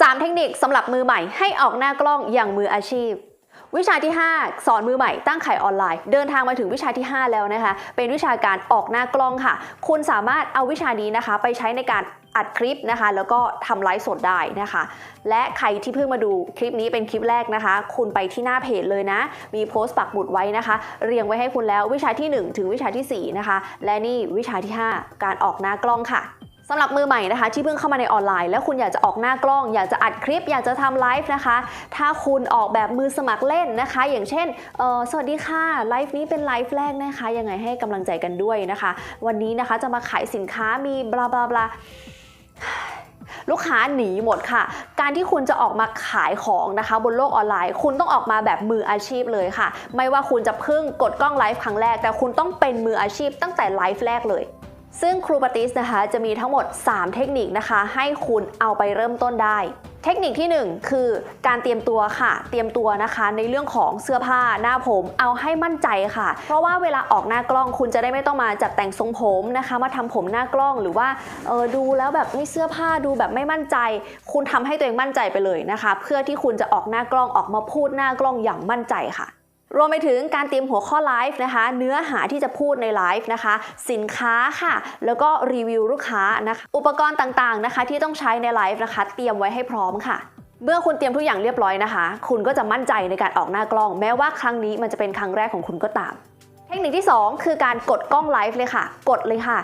3 เทคนิคสำหรับมือใหม่ให้ออกหน้ากล้องอย่างมืออาชีพ วิชาที่ 5 สอนมือใหม่ตั้งขายออนไลน์ เดินทางมาถึงวิชาที่ 5 แล้วนะคะ เป็นวิชาการออกหน้ากล้องค่ะ คุณสามารถเอาวิชานี้นะคะ ไปใช้ในการอัดคลิปนะคะ แล้วก็ทำไลฟ์สดได้นะคะ และใครที่เพิ่งมาดูคลิปนี้เป็นคลิปแรกนะคะ คุณไปที่หน้าเพจเลยนะ มีโพสต์ปักหมุดไว้นะคะ เรียงไว้ให้คุณแล้ววิชาที่ 1 ถึงวิชาทีสี่4 นะคะ และนี่วิชาที่ 5 การออกหน้ากล้องค่ะ สำหรับมือใหม่นะคะ ที่เพิ่งเข้ามาในออนไลน์ แล้วคุณอยากจะออกหน้ากล้อง อยากจะอัดคลิป อยากจะทำไลฟ์นะคะ ถ้าคุณออกแบบมือสมัครเล่นนะคะ อย่างเช่นออสวัสดีค่ะไลฟ์นี้เป็นไลฟ์แรกนะคะ ยังไงให้กำลังใจกันด้วยนะคะ วันนี้นะคะจะมาขายสินค้ามีบลาบลาบลาลูกค้าหนีหมดค่ะ การที่คุณจะออกมาขายของนะคะ บนโลกออนไลน์ คุณต้องออกมาแบบมืออาชีพเลยค่ะ ไม่ว่าคุณจะเพิ่งกดกล้องไลฟ์ครั้งแรก แต่คุณต้องเป็นมืออาชีพตั้งแต่ไลฟ์แรกเลย ซึ่งครูปติสนะคะจะมีทั้งหมด 3 เทคนิคนะคะ ให้คุณเอาไปเริ่มต้นได้ เทคนิคทีหนึ่1 คือการเตรียมตัวค่ะ เตรียมตัวนะคะ ในเรื่องของเสื้อผ้าหน้าผมเอาให้มั่นใจค่ะ เพราะว่าเวลาออกหน้ากล้องคุณจะได้ไม่ต้องมาจัดแต่งทรงผมนะคะ มาทำผมหน้ากล้องหรือว่าเออดูแล้วแบบไม่เสื้อผ้าดูแบบไม่มั่นใจ คุณทำให้ตัวเองมั่นใจไปเลยนะคะ เพื่อที่คุณจะออกหน้ากล้องออกมาพูดหน้ากล้องอย่างมั่นใจค่ะ รวมไปถึงการเตรียมหัวข้อไลฟ์นะคะ เนื้อหาที่จะพูดในไลฟ์นะคะ สินค้าค่ะ แล้วก็รีวิวลูกค้านะคะ อุปกรณ์ต่างๆนะคะ ที่ต้องใช้ในไลฟ์นะคะ เตรียมไว้ให้พร้อมค่ะ เมื่อคุณเตรียมทุกอย่างเรียบร้อยนะคะ คุณก็จะมั่นใจในการออกหน้ากล้อง แม้ว่าครั้งนี้มันจะเป็นครั้งแรกของคุณก็ตาม เทคนิคที่ 2 คือการกดกล้องไลฟ์เลยค่ะ กดเลยค่ะ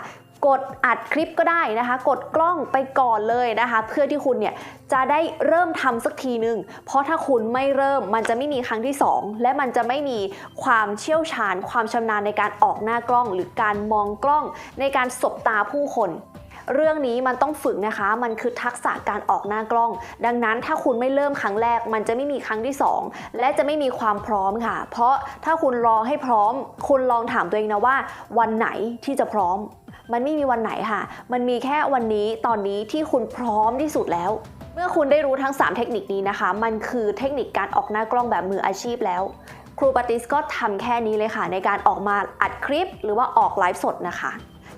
กดอัดคลิปก็ได้นะคะ กดกล้องไปก่อนเลยนะคะ เพื่อที่คุณเนี่ยจะได้เริ่มทำสักทีนึง เพราะถ้าคุณไม่เริ่มมันจะไม่มีครั้งที่ 2 และมันจะไม่มีความเชี่ยวชาญ ความชำนาญในการออกหน้ากล้อง หรือการมองกล้องในการสบตาผู้คนเรื่องนี้มันต้องฝึกนะคะ มันคือทักษะการออกหน้ากล้อง ดังนั้นถ้าคุณไม่เริ่มครั้งแรก มันจะไม่มีครั้งที่ 2 และจะไม่มีความพร้อมค่ะ เพราะถ้าคุณรอให้พร้อม คุณลองถามตัวเองนะว่า วันไหนที่จะพร้อม มันไม่มีวันไหนค่ะ มันมีแค่วันนี้ตอนนี้ที่คุณพร้อมที่สุดแล้ว เมื่อคุณได้รู้ทั้ง 3 เทคนิคนี้นะคะ มันคือเทคนิคการออกหน้ากล้องแบบมืออาชีพแล้ว ครูปาติสก็ทำแค่นี้เลยค่ะ ในการออกมาอัดคลิป หรือว่าออกไลฟ์สดนะคะ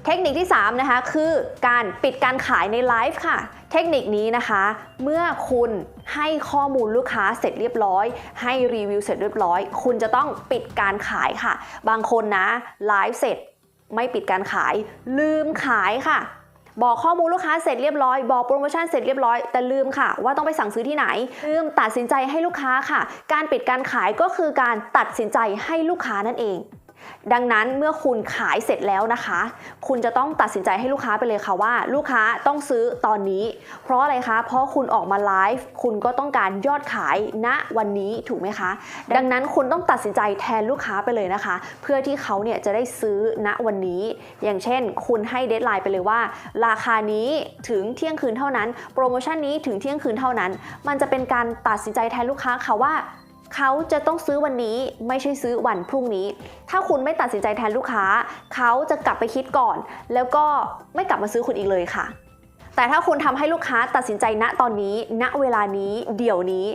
เทคนิคที่ 3 นะคะ คือการปิดการขายในไลฟ์ค่ะ เทคนิคนี้นะคะ เมื่อคุณให้ข้อมูลลูกค้าเสร็จเรียบร้อย ให้รีวิวเสร็จเรียบร้อย คุณจะต้องปิดการขายค่ะ บางคนนะไลฟ์เสร็จ ไม่ปิดการขาย ลืมขายค่ะ บอกข้อมูลลูกค้าเสร็จเรียบร้อย บอกโปรโมชั่นเสร็จเรียบร้อย แต่ลืมค่ะ ว่าต้องไปสั่งซื้อที่ไหน ลืมตัดสินใจให้ลูกค้าค่ะ การปิดการขายก็คือการตัดสินใจให้ลูกค้านั่นเอง ดังนั้นเมื่อคุณขายเสร็จแล้วนะคะ คุณจะต้องตัดสินใจให้ลูกค้าไปเลยค่ะว่า ลูกค้าต้องซื้อตอนนี้ เพราะอะไรคะ เพราะคุณออกมาไลฟ์คุณก็ต้องการยอดขายณวันนี้ถูกไหมคะ ดังนั้นคุณต้องตัดสินใจแทนลูกค้าไปเลยนะคะ เพื่อที่เขาเนี่ยจะได้ซื้อณวันนี้ อย่างเช่น คุณให้เดทไลน์ไปเลยว่า ราคานี้ถึงเที่ยงคืนเท่านั้น โปรโมชั่นนี้ถึงเที่ยงคืนเท่านั้น มันจะเป็นการตัดสินใจแทนลูกค้าค่ะว่า เขาจะต้องซื้อวันนี้ไม่ใช่ซื้อวันพรุ่งนี้ ถ้าคุณไม่ตัดสินใจแทนลูกค้า เขาจะกลับไปคิดก่อน แล้วก็ไม่กลับมาซื้อคุณอีกเลยค่ะ แต่ถ้าคุณทำให้ลูกค้าตัดสินใจณตอนนี้ ณเวลานี้ เดี๋ยวนี้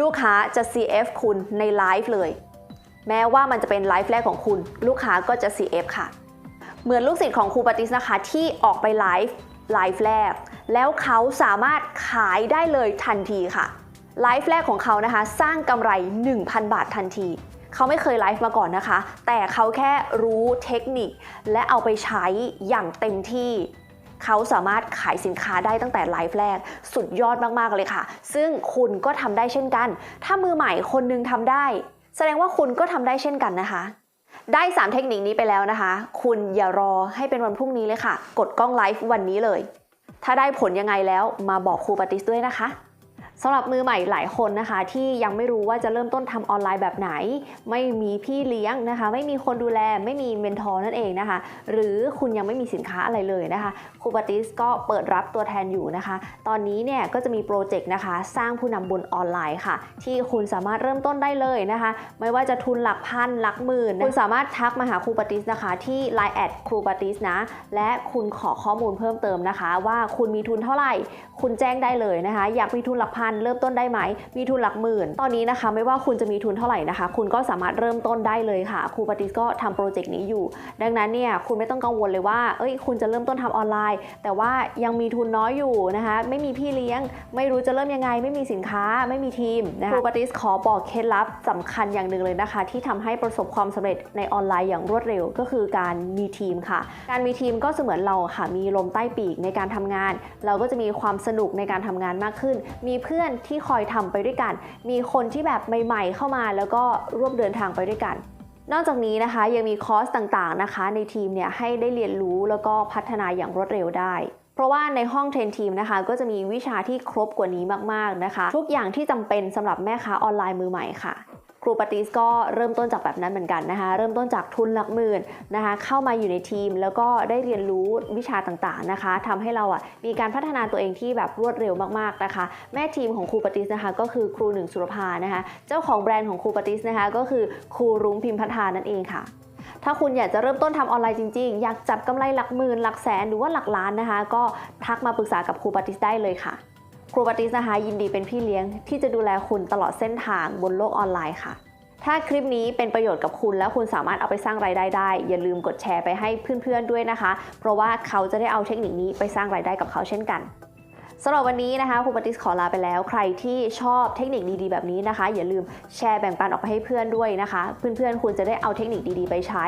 ลูกค้าจะ CF คุณในไลฟ์เลย แม้ว่ามันจะเป็นไลฟ์แรกของคุณ ลูกค้าก็จะ CF ค่ะ เหมือนลูกศิษย์ของครูปาติสนะคะที่ออกไปไลฟ์ไลฟ์แรก แล้วเขาสามารถขายได้เลยทันทีค่ะ ไลฟ์แรกของเขานะคะ สร้างกำไร 1,000 บาททันทีเขาไม่เคยไลฟ์มาก่อนนะคะ แต่เขาแค่รู้เทคนิค และเอาไปใช้อย่างเต็มที่ เขาสามารถขายสินค้าได้ตั้งแต่ไลฟ์แรก สุดยอดมาก ๆ เลยค่ะ ซึ่งคุณก็ทำได้เช่นกัน ถ้ามือใหม่คนหนึงทำได้ แสดงว่าคุณก็ทำได้เช่นกันนะคะ ได้ 3 เทคนิคนี้ไปแล้วนะคะ คุณอย่ารอให้เป็นวันพรุ่งนี้เลยค่ะ กดกล้องไลฟ์วันนี้เลย ถ้าได้ผลยังไงแล้วมาบอกครูปาติสด้วยนะคะ สำหรับมือใหม่หลายคนนะคะ ที่ยังไม่รู้ว่าจะเริ่มต้นทำออนไลน์แบบไหน ไม่มีพี่เลี้ยงนะคะ ไม่มีคนดูแลไม่มีเมนทอร์นั่นเองนะคะ หรือคุณยังไม่มีสินค้าอะไรเลยนะคะครูปาติสก็เปิดรับตัวแทนอยู่นะคะ ตอนนี้เนี่ยก็จะมีโปรเจกต์นะคะ สร้างผู้นำบุญออนไลน์ค่ะ ที่คุณสามารถเริ่มต้นได้เลยนะคะ ไม่ว่าจะทุนหลักพันหลักหมื่น คุณสามารถทักมาหาครูปาติสนะคะ ที่ Line แอดครูปาติสนะ และคุณขอข้อมูลเพิ่มเติมนะคะ ว่าคุณมีทุนเท่าไหร่ คุณแจ้งได้เลยนะคะ อยากมีทุนหลักพันพันเริ่มต้นได้ไหม มีทุนหลักหมื่น ตอนนี้นะคะไม่ว่าคุณจะมีทุนเท่าไหร่นะคะ คุณก็สามารถเริ่มต้นได้เลยค่ะ ครูปฏิสก็ทำโปรเจกต์นี้อยู่ ดังนั้นเนี่ยคุณไม่ต้องกังวลเลยว่า เอ้ย คุณจะเริ่มต้นทำออนไลน์ แต่ว่ายังมีทุนน้อยอยู่นะคะ ไม่มีพี่เลี้ยง ไม่รู้จะเริ่มยังไง ไม่มีสินค้า ไม่มีทีมนะคะครูปฏิสขอบอกเคล็ดลับสำคัญอย่างหนึ่งเลยนะคะ ที่ทำให้ประสบความสำเร็จในออนไลน์อย่างรวดเร็วก็คือการมีทีมค่ะ การมีทีมก็เสมือนเราค่ะ มีลมใต้ปีกในการทำงาน เราก็จะมีความสนุกในการทำงานมากขึ้น มีเพื่อนื่อนที่คอยทำไปด้วยกัน มีคนที่แบบใหม่ ๆ เข้ามาแล้วก็ร่วมเดินทางไปด้วยกัน นอกจากนี้นะคะยังมีคอร์สต่างๆนะคะ ในทีมเนี่ยให้ได้เรียนรู้แล้วก็พัฒนาอย่างรวดเร็วได้เพราะว่าในห้องเทรนทีมนะคะ ก็จะมีวิชาที่ครบกว่านี้มากๆนะคะ ทุกอย่างที่จำเป็นสำหรับแม่ค้าออนไลน์มือใหม่ค่ะ ครูปฏิสก็เริ่มต้นจากแบบนั้นเหมือนกันนะคะเริ่มต้นจากทุนหลักหมื่นนะคะเข้ามาอยู่ในทีมแล้วก็ได้เรียนรู้วิชาต่างๆนะคะทำให้เราอะมีการพัฒนาตัวเองที่แบบรวดเร็วมากๆนะคะ แม่ทีมของครูปฏิสนะคะก็คือครูหนึ่งสุรภานะคะเจ้าของแบรนด์ของครูปฏิสนะคะก็คือครูรุ้งพิมพัฒนานั่นเองค่ะถ้าคุณอยากจะเริ่มต้นทำออนไลน์จริงๆ อยากจับกำไรหลักหมื่นหลักแสนหรือว่าหลักล้านนะคะ ก็ทักมาปรึกษากับครูปฏิสได้เลยค่ะ ครูปฏิสนะคะยินดีเป็นพี่เลี้ยงที่จะดูแลคุณตลอดเส้นทางบนโลกออนไลน์ค่ะ ถ้าคลิปนี้เป็นประโยชน์กับคุณแล้วคุณสามารถเอาไปสร้างรายได้ได้ อย่าลืมกดแชร์ไปให้เพื่อนๆด้วยนะคะ เพราะว่าเขาจะได้เอาเทคนิคนี้ไปสร้างรายได้กับเขาเช่นกัน สำหรับวันนี้นะคะครูปฏิสขอลาไปแล้ว ใครที่ชอบเทคนิคดีๆ แบบนี้นะคะ อย่าลืมแชร์แบ่งปันออกไปให้เพื่อนด้วยนะคะ เพื่อนๆคุณจะได้เอาเทคนิคดีๆ ไปใช้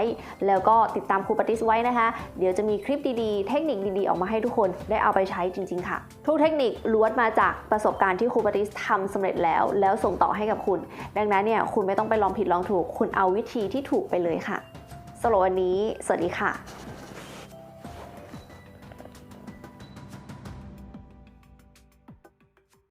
แล้วก็ติดตามครูปฏิสไว้นะคะ เดี๋ยวจะมีคลิปดีๆ เทคนิคดีๆ ออกมาให้ทุกคนได้เอาไปใช้จริง ๆ ค่ะ ทุกเทคนิคล้วนมาจากประสบการณ์ที่ครูปฏิสทำสำเร็จแล้ว แล้วส่งต่อให้กับคุณ ดังนั้นเนี่ยคุณไม่ต้องไปลองผิดลองถูก คุณเอาวิธีที่ถูกไปเลยค่ะสำหรับวันนี้ สวัสดีค่ะ